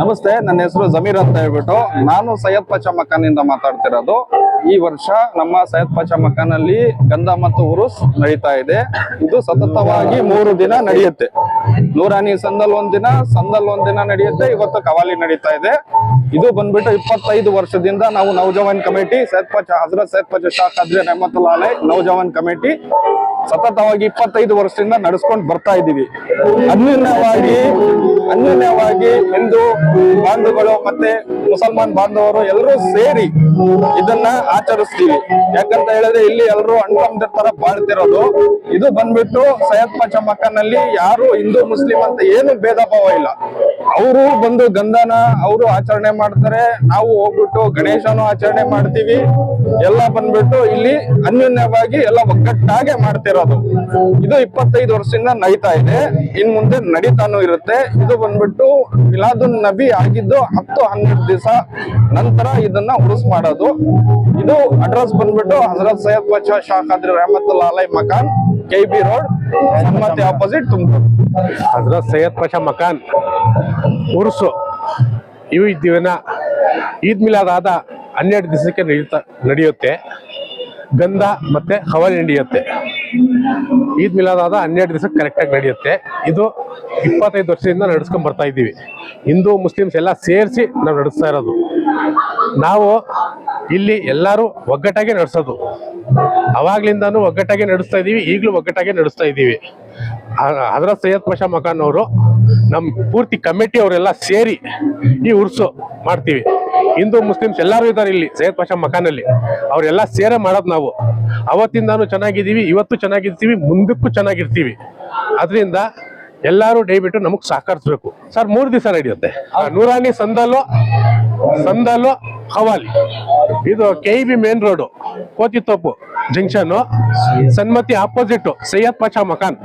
ನಮಸ್ತೆ, ನನ್ನ ಹೆಸರು ಜಮೀರ್ ಅಂತ ಹೇಳ್ಬಿಟ್ಟು ನಾನು ಸೈಯದ್ ಪಚ ಇಂದ ಮಾತಾಡ್ತಿರೋದು. ಈ ವರ್ಷ ನಮ್ಮ ಸೈಯದ್ ಪಚ ಮಕಾನಲ್ಲಿ ಗಂಧ ಮತ್ತು ಉರುಸ್ ನಡೀತಾ ಇದೆ. ಇದು ಸತತವಾಗಿ ಮೂರು ದಿನ ನಡೆಯುತ್ತೆ. ನೂರಾನಿ ಸಂದಲ್ ಒಂದಿನ ಸಂದಲ್ ಒಂದಿನ ನಡೆಯುತ್ತೆ. ಇವತ್ತು ಕವಾಲಿ ನಡೀತಾ ಇದೆ. ಇದು ಬಂದ್ಬಿಟ್ಟು ಇಪ್ಪತ್ತೈದು ವರ್ಷದಿಂದ ನಾವು ನೌಜವಾನ್ ಕಮಿಟಿ, ಸೈಯದ್ ಪಚ, ಹಜರತ್ ಸೈಯದ್ ಪಚ ಶಾಖ್ ಅಲೈ ನೌಜವಾನ್ ಕಮಿಟಿ ಸತತವಾಗಿ ಇಪ್ಪತ್ತೈದು ವರ್ಷದಿಂದ ನಡೆಸ್ಕೊಂಡು ಬರ್ತಾ ಇದ್ದೀವಿ. ಅನ್ಯೂನ್ಯವಾಗಿ ಅನ್ಯೂನ್ಯವಾಗಿ ಹಿಂದೂ ಬಾಂಧವರು ಮತ್ತೆ ಮುಸಲ್ಮಾನ್ ಬಾಂಧವರು ಎಲ್ಲರೂ ಸೇರಿ ಇದನ್ನ ಆಚರಿಸ್ತೀವಿ. ಯಾಕಂತ ಹೇಳಿದ್ರೆ ಇಲ್ಲಿ ಎಲ್ಲರೂ ಅಣ್ತಮ್ಮದ್ರ ತರ ಬಾಳ್ತಿರೋದು. ಇದು ಬಂದ್ಬಿಟ್ಟು ಸೈಯದ್ ಪಚಮಕ್ಕನಲ್ಲಿ ಯಾರು ಹಿಂದೂ, ಮುಸ್ಲಿಂ ಅಂತ ಏನು ಭೇದ ಭಾವ ಇಲ್ಲ. ಅವರು ಬಂದು ಗಂಧನ, ಅವರು ಆಚರಣೆ ಮಾಡ್ತಾರೆ. ನಾವು ಹೋಗ್ಬಿಟ್ಟು ಗಣೇಶನು ಆಚರಣೆ ಮಾಡ್ತೀವಿ. ಎಲ್ಲ ಬಂದ್ಬಿಟ್ಟು ಇಲ್ಲಿ ಅನ್ಯೋನ್ಯವಾಗಿ ಎಲ್ಲ ಒಗ್ಗಟ್ಟಾಗೆ ಮಾಡ್ತಿರೋದು. ಇದು ಇಪ್ಪತ್ತೈದು ವರ್ಷದಿಂದ ನಡೀತಾ ಇದೆ. ಇನ್ ಮುಂದೆ ನಡೀತಾನು ಇರುತ್ತೆ. ಇದು ಬಂದ್ಬಿಟ್ಟು ಮಿಲಾದುನ್ ನಬಿ ಆಗಿದ್ದು ಹತ್ತು ಹನ್ನೆರಡು ದಿವಸ ನಂತರ ಇದನ್ನ ಉರುಸ್ ಮಾಡೋದು. ಇದು ಅಡ್ರೆಸ್ ಬಂದ್ಬಿಟ್ಟು Hazrat Syed Bachcha Shah Khadri Rahmatullah Makan K B road ಮತ್ತೆ ಆಪೋಸಿಟ್ ತುಮಕೂರು. ಹಜರತ್ ಸೈಯದ್ ಪಶಾ ಮಕಾನ್ ಉರ್ಸು. ಇವು ದಿನ ಈದ್ ಮಿಲಾದ್ ಹನ್ನೆರಡು ದಿವಸಕ್ಕೆ ನಡೀತಾ ನಡೆಯುತ್ತೆ. ಗಂಧ ಮತ್ತೆ ಹವಲ್ ನಡೆಯುತ್ತೆ. ಈದ್ ಮಿಲಾದಾದ ಹನ್ನೆರಡು ದಿವಸಕ್ಕೆ ಕರೆಕ್ಟಾಗಿ ನಡೆಯುತ್ತೆ. ಇದು ಇಪ್ಪತ್ತೈದು ವರ್ಷದಿಂದ ನಡೆಸ್ಕೊಂಡ್ ಬರ್ತಾ ಇದ್ದೀವಿ. ಹಿಂದೂ, ಮುಸ್ಲಿಮ್ಸ್ ಎಲ್ಲ ಸೇರಿಸಿ ನಾವು ನಡೆಸ್ತಾ ಇರೋದು. ನಾವು ಇಲ್ಲಿ ಎಲ್ಲರೂ ಒಗ್ಗಟ್ಟಾಗೆ ನಡೆಸೋದು. ಅವಾಗ್ಲಿಂದಾನು ಒಗ್ಗಟ್ಟಾಗೆ ನಡೆಸ್ತಾ ಇದ್ದೀವಿ, ಈಗಲೂ ಒಗ್ಗಟ್ಟಾಗೆ ನಡೆಸ್ತಾ ಇದ್ದೀವಿ. ಅದರ ಸೈಯದ್ ಪಷಾ ಮಕಾನ್ ಅವರು ನಮ್ಮ ಪೂರ್ತಿ ಕಮಿಟಿ ಅವರೆಲ್ಲ ಸೇರಿ ಈ ಉರ್ಸು ಮಾಡ್ತೀವಿ. ಹಿಂದೂ ಮುಸ್ಲಿಮ್ಸ್ ಎಲ್ಲರೂ ಇದ್ದಾರೆ ಇಲ್ಲಿ, ಸೈಯದ್ ಪಾಷಾ ಮಕಾನಲ್ಲಿ ಅವರೆಲ್ಲ ಸೇರೆ ಮಾಡೋದು ನಾವು. ಅವತ್ತಿಂದಾನು ಚೆನ್ನಾಗಿದ್ದೀವಿ, ಇವತ್ತು ಚೆನ್ನಾಗಿರ್ತೀವಿ, ಮುಂದಕ್ಕೂ ಚೆನ್ನಾಗಿರ್ತೀವಿ. ಅದರಿಂದ ಎಲ್ಲರೂ ದಯವಿಟ್ಟು ನಮಗ್ ಸಹಕರಿಸ್ಬೇಕು. ಸರ್, ಮೂರು ದಿವಸ ನಡೆಯುತ್ತೆ. ನೂರಾನಿ ಸಂದಲು ಸಂದಲು ಹವಾಲಿ. ಇದು K B main road Kotithopu junction, Sanmati opposite Syed Pasha Makan